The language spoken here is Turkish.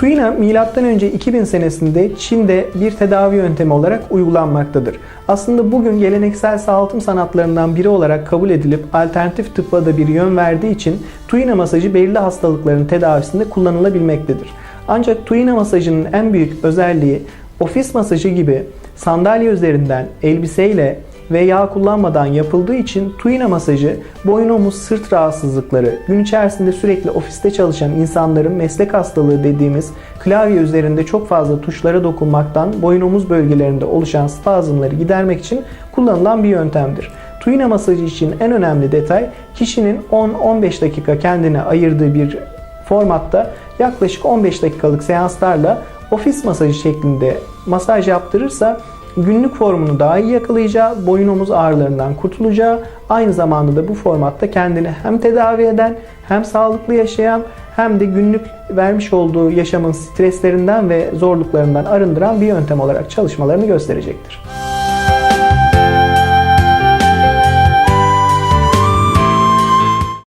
Tuina M.Ö. 2000 senesinde Çin'de bir tedavi yöntemi olarak uygulanmaktadır. Aslında bugün geleneksel sağaltım sanatlarından biri olarak kabul edilip alternatif tıbba da bir yön verdiği için Tuina masajı belirli hastalıkların tedavisinde kullanılabilmektedir. Ancak Tuina masajının en büyük özelliği ofis masajı gibi sandalye üzerinden elbiseyle ve yağ kullanmadan yapıldığı için tuina masajı boyun omuz sırt rahatsızlıkları, gün içerisinde sürekli ofiste çalışan insanların meslek hastalığı dediğimiz klavye üzerinde çok fazla tuşlara dokunmaktan boyun omuz bölgelerinde oluşan spazmları gidermek için kullanılan bir yöntemdir. Tuina masajı için en önemli detay kişinin 10-15 dakika kendine ayırdığı bir formatta yaklaşık 15 dakikalık seanslarla ofis masajı şeklinde masaj yaptırırsa günlük formunu daha iyi yakalayacağı, boyun omuz ağrılarından kurtulacağı, aynı zamanda da bu formatta kendini hem tedavi eden, hem sağlıklı yaşayan, hem de günlük vermiş olduğu yaşamın streslerinden ve zorluklarından arındıran bir yöntem olarak çalışmalarını gösterecektir.